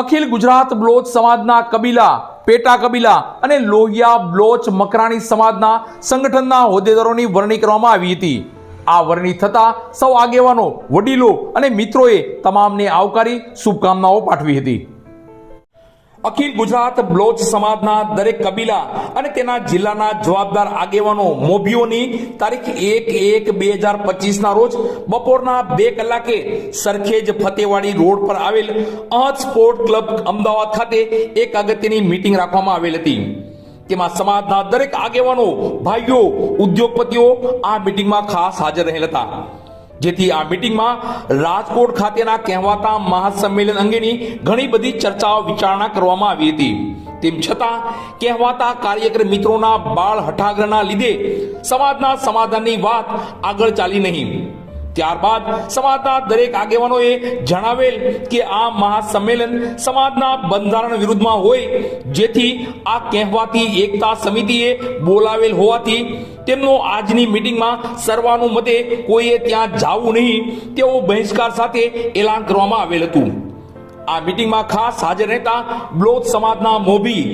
અખિલ ગુજરાત બ્લોચ સમાજના કબીલા, પેટા કબીલા અને લોહિયા બ્લોચ મકરાણી સમાજના સંગઠનના હોદ્દેદારોની વરણી કરવામાં આવી હતી. આ વરણી થતા સૌ આગેવાનો, વડીલો અને મિત્રોએ તમામને આવકારી શુભકામનાઓ પાઠવી હતી. અખિલ ગુજરાત બ્લોચ સમાજના દરેક કબીલા અને તેના જિલ્લાના જવાબદાર આગેવાનો મોભીઓની તારીખ એક એક બે હજાર પચીસના રોજ બપોરના બે કલાકે સરખેજ ફતેવાડી રોડ પર આવેલ અહદ સ્પોર્ટ ક્લબ અમદાવાદ ખાતે એક અગત્યની મીટિંગ રાખવામાં આવેલ હતી. તેમાં સમાજના દરેક આગેવાનો, ભાઈઓ, ઉદ્યોગપતિઓ આ મીટિંગમાં ખાસ હાજર રહેલ હતા. જેથી આ મીટિંગમાં રાજકોટ ખાતેના કહેવાતા મહાસંમેલન અંગેની ઘણી બધી ચર્ચાઓ વિચારણા કરવામાં આવી હતી. તેમ છતાં, કહેવાતા કાર્યકર મિત્રોના બાળ હઠાગ્રહના લીધે સમાજના સમાધાનની વાત આગળ ચાલી નહીં. ત્યારબાદ સમાજના દરેક આગેવાનોએ જણાવેલ કે આ મહાસંમેલન સમાજના બંધારણ વિરુદ્ધમાં હોય, જેથી આ કહેવાતી એકતા સમિતિએ બોલાવેલ હોવાથી તેમનો આજની મીટિંગમાં સર્વાનુમતે કોઈએ ત્યાં જાવું નહીં તેવો બહિષ્કાર સાથે એલાન કરવામાં આવેલ હતું. આ મીટિંગમાં ખાસ હાજર રહેતા બ્લોચ સમાજના મોભી,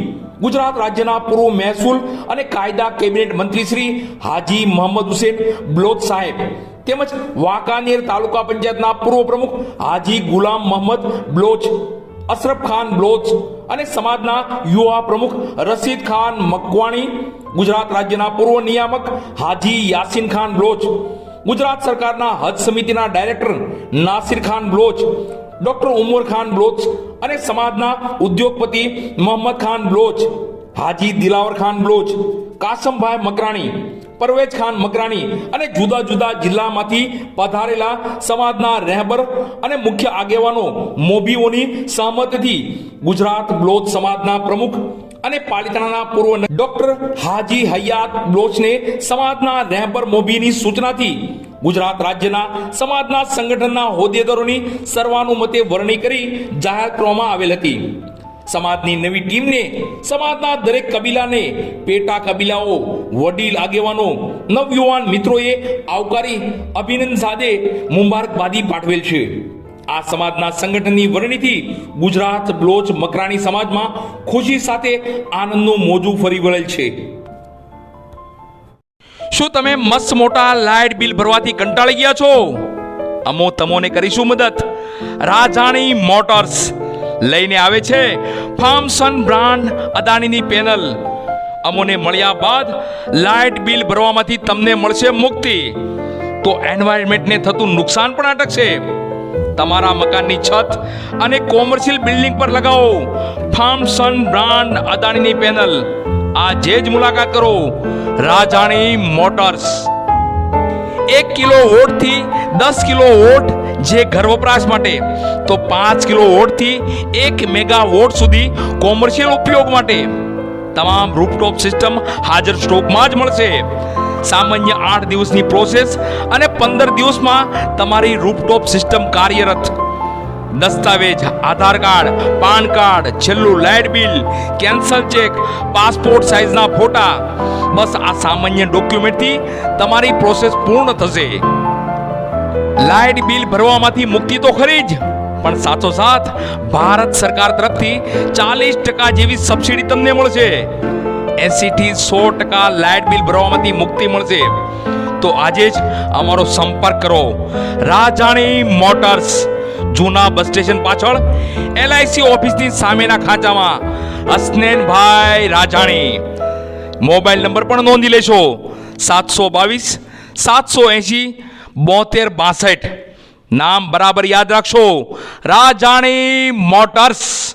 ગુજરાત રાજ્યના પૂર્વ મહેસૂલ અને કાયદા કેબિનેટ મંત્રી શ્રી હાજી મોહમ્મદ હુસેન, બ્લોચ સાહેબ તેમજ વાંકાનેર તાલુકા પંચાયતના પૂર્વ પ્રમુખ હાજી ગુલામ મોહમ્મદ, બ્લોચ અશરફ ખાન બ્લોચ અને સમાજના યુવા પ્રમુખ રશીદ ખાન મકવાણી, ગુજરાત રાજ્યના પૂર્વ નિયામક હાજી યાસીન ખાન બ્લોચ, ગુજરાત સરકારના હજ સમિતિના ડાયરેક્ટર નાસિર ખાન બ્લોચ, ડોક્ટર ઉમર ખાન બ્લોચ અને સમાજના ઉદ્યોગપતિ મોહમ્મદ ખાન બ્લોચ, હાજી દિલાવર ખાન બ્લોચ, કાસમભાઈ મકરાણી પરવેજ ખાન મકરાણી અને જુદા જુદા જિલ્લામાંથી પધારેલા સમાજના રહેબર અને મુખ્ય આગેવાનો મોભીઓની સહમતથી ગુજરાત બ્લોચ સમાજના પ્રમુખ અને પાલિતાણાના પૂર્વ ડોક્ટર હાજી હયાત બ્લોચને સમાજના રહેબર મોભીની સૂચનાથી ગુજરાત રાજ્યના સમાજના સંગઠનના હોદ્દેદારોની સર્વાનુમતે વરણી કરી જાહેર કરવામાં આવેલ હતી. સમાજની નવી ટીમને સમાજના દરેક કબીલાને પેટા કબીલાઓ વડીલ આગેવાનો, નવયુવાન મિત્રોએ આવકારી અભિનંદન સાથે મુબારકબાદી પાઠવેલ છે. આ સમાજના સંગઠનની વરણીથી ગુજરાત બ્લોચ મકરાણી સમાજમાં ખુશી સાથે આનંદનું મોજું ફરી વળેલ છે. શું તમે મસ્ત મોટા લાઇટ બિલ ભરવાથી કંટાળી ગયા છો? અમો તમોને કરીશું મદદ. રાજાણી મોટર્સ લઈને આવે છે ફાર્મસન બ્રાન્ડ અદાણીની પેનલ. અમોને મળ્યા બાદ લાઇટ બિલ ભરવામાંથી તમને મળશે મુક્તિ. તો એન્વાયરમેન્ટને થતું નુકસાન પણ અટકશે તમારા મકાનની છત અને કોમર્શિયલ બિલ્ડિંગ પર લગાવો. ફાર્મસન બ્રાન્ડ અદાણીની પેનલ આજે જ મુલાકાત કરો. રાજાણી મોટર્સ. એક કિલો ઓટથી દસ કિલો વોટ જે ઘર વપરાશ માટે. તો પાંચ કિલો ઓટથી એક મેગા વોટ સુધી કોમર્શિયલ ઉપયોગ માટે. તમામ રૂપટોપ સિસ્ટમ હાજર સ્ટોકમાં જ મળશે. સામાન્ય આઠ દિવસની પ્રોસેસ અને પંદર દિવસમાં તમારી રૂપટોપ સિસ્ટમ કાર્યરત. દસ્તાવેજ, આધાર કાર્ડ, પાન કાર્ડ, છેલ્લું light bill cancel cheque passport સાઇઝના ફોટા. બસ આ સામાન્ય ડોક્યુમેન્ટથી તમારી પ્રોસેસ પૂર્ણ થશે. લાઇટ બિલ ભરવામાંથી મુક્તિ તો ખરી જ. પણ સાથોસાથ ભારત સરકાર તરફથી ચાલીસ ટકા જેવી સબસિડી તમને મળશે. એસી થી સો ટકા લાઇટ બિલ ભરવામાંથી મુક્તિ મળશે. તો આજે જ અમારો સંપર્ક કરો. રાજાણી મોટર્સ જૂના બસ સ્ટેશન પાછળ, એલઆઈસી ઓફિસની સામેના ખાંચામાં અસ્નેનભાઈ રાજાણી. મોબાઈલ નંબર પણ નોંધી લેશો. સાતસો બાવીસ, સાતસો એંશી, બોતેર બાસઠ. નામ બરાબર યાદ રાખશો. રાજાણી મોટર્સ